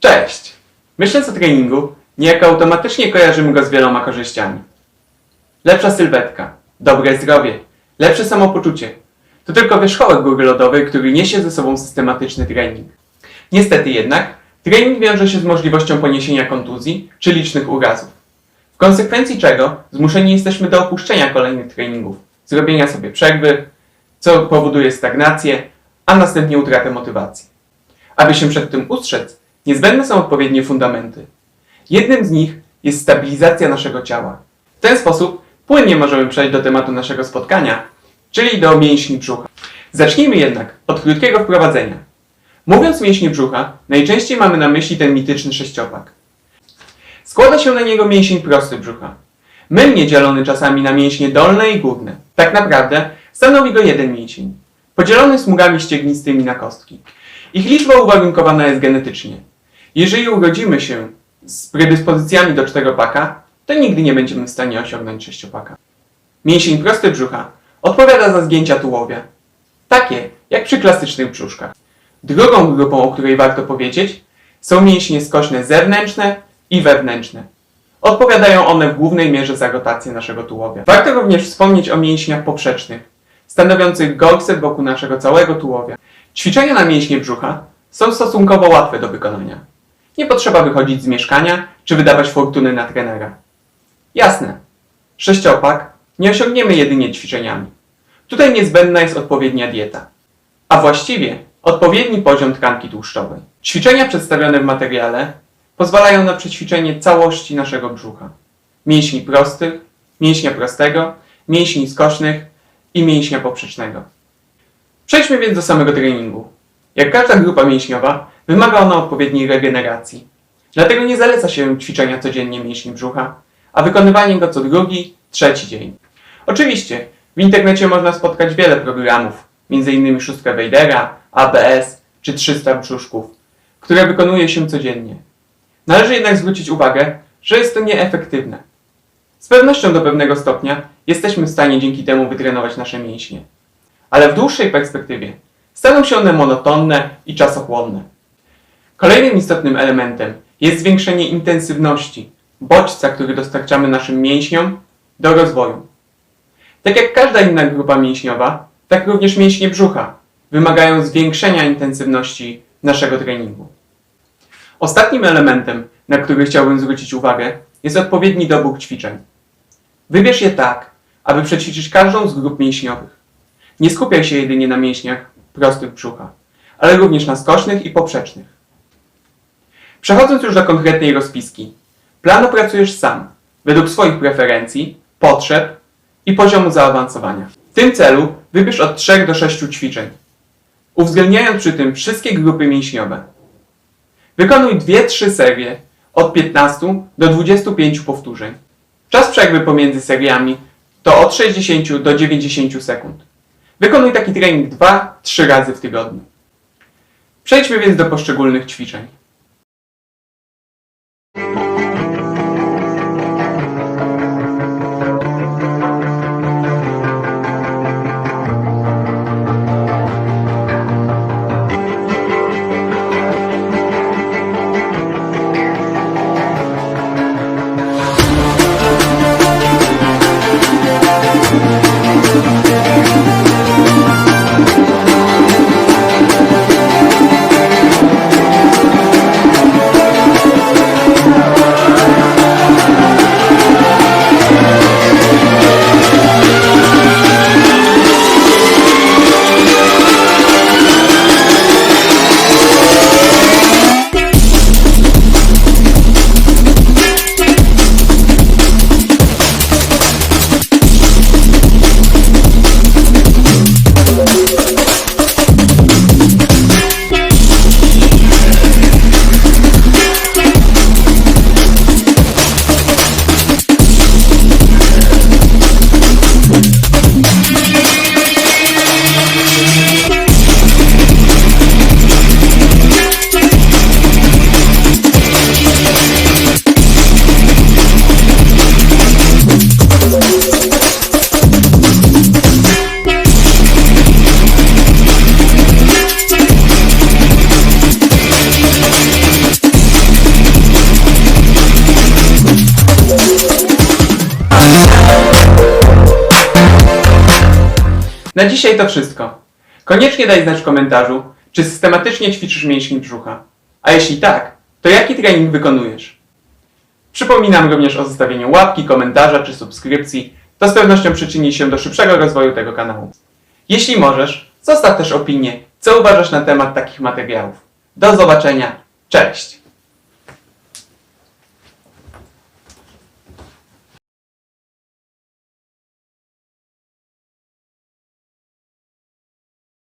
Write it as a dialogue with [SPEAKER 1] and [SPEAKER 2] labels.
[SPEAKER 1] Cześć! Myśląc o treningu, niejako automatycznie kojarzymy go z wieloma korzyściami. Lepsza sylwetka, dobre zdrowie, lepsze samopoczucie. To tylko wierzchołek góry lodowej, który niesie ze sobą systematyczny trening. Niestety jednak, trening wiąże się z możliwością poniesienia kontuzji czy licznych urazów. W konsekwencji czego zmuszeni jesteśmy do opuszczenia kolejnych treningów, zrobienia sobie przerwy, co powoduje stagnację, a następnie utratę motywacji. Aby się przed tym ustrzec, niezbędne są odpowiednie fundamenty. Jednym z nich jest stabilizacja naszego ciała. W ten sposób płynnie możemy przejść do tematu naszego spotkania, czyli do mięśni brzucha. Zacznijmy jednak od krótkiego wprowadzenia. Mówiąc mięśnie brzucha, najczęściej mamy na myśli ten mityczny sześciopak. Składa się na niego mięsień prosty brzucha. Mylnie dzielony czasami na mięśnie dolne i górne. Tak naprawdę stanowi go jeden mięsień, podzielony smugami ściegnistymi na kostki. Ich liczba uwarunkowana jest genetycznie. Jeżeli urodzimy się z predyspozycjami do czteropaka, to nigdy nie będziemy w stanie osiągnąć sześciopaka. Mięsień prosty brzucha odpowiada za zgięcia tułowia, takie jak przy klasycznych brzuszkach. Drugą grupą, o której warto powiedzieć, są mięśnie skośne zewnętrzne i wewnętrzne. Odpowiadają one w głównej mierze za rotację naszego tułowia. Warto również wspomnieć o mięśniach poprzecznych, stanowiących gorset wokół naszego całego tułowia. Ćwiczenia na mięśnie brzucha są stosunkowo łatwe do wykonania. Nie potrzeba wychodzić z mieszkania czy wydawać fortuny na trenera. Jasne, sześciopak nie osiągniemy jedynie ćwiczeniami. Tutaj niezbędna jest odpowiednia dieta, a właściwie odpowiedni poziom tkanki tłuszczowej. Ćwiczenia przedstawione w materiale pozwalają na przećwiczenie całości naszego brzucha. Mięśni prostych, mięśnia prostego, mięśni skośnych i mięśnia poprzecznego. Przejdźmy więc do samego treningu. Jak każda grupa mięśniowa, wymaga ona odpowiedniej regeneracji. Dlatego nie zaleca się ćwiczenia codziennie mięśni brzucha, a wykonywanie go co drugi, trzeci dzień. Oczywiście, w internecie można spotkać wiele programów, m.in. szóstkę Weidera, ABS czy 300 brzuszków, które wykonuje się codziennie. Należy jednak zwrócić uwagę, że jest to nieefektywne. Z pewnością do pewnego stopnia jesteśmy w stanie dzięki temu wytrenować nasze mięśnie. Ale w dłuższej perspektywie staną się one monotonne i czasochłonne. Kolejnym istotnym elementem jest zwiększenie intensywności, bodźca, który dostarczamy naszym mięśniom do rozwoju. Tak jak każda inna grupa mięśniowa, tak również mięśnie brzucha wymagają zwiększenia intensywności naszego treningu. Ostatnim elementem, na który chciałbym zwrócić uwagę, jest odpowiedni dobór ćwiczeń. Wybierz je tak, aby przećwiczyć każdą z grup mięśniowych. Nie skupiaj się jedynie na mięśniach prostych brzucha, ale również na skocznych i poprzecznych. Przechodząc już do konkretnej rozpiski, plan opracujesz sam, według swoich preferencji, potrzeb i poziomu zaawansowania. W tym celu wybierz od 3 do 6 ćwiczeń, uwzględniając przy tym wszystkie grupy mięśniowe. Wykonuj 2-3 serie od 15 do 25 powtórzeń. Czas przerwy pomiędzy seriami to od 60 do 90 sekund. Wykonuj taki trening 2-3 razy w tygodniu. Przejdźmy więc do poszczególnych ćwiczeń. Na dzisiaj to wszystko. Koniecznie daj znać w komentarzu, czy systematycznie ćwiczysz mięśnie brzucha. A jeśli tak, to jaki trening wykonujesz? Przypominam również o zostawieniu łapki, komentarza czy subskrypcji. To z pewnością przyczyni się do szybszego rozwoju tego kanału. Jeśli możesz, zostaw też opinię, co uważasz na temat takich materiałów. Do zobaczenia. Cześć!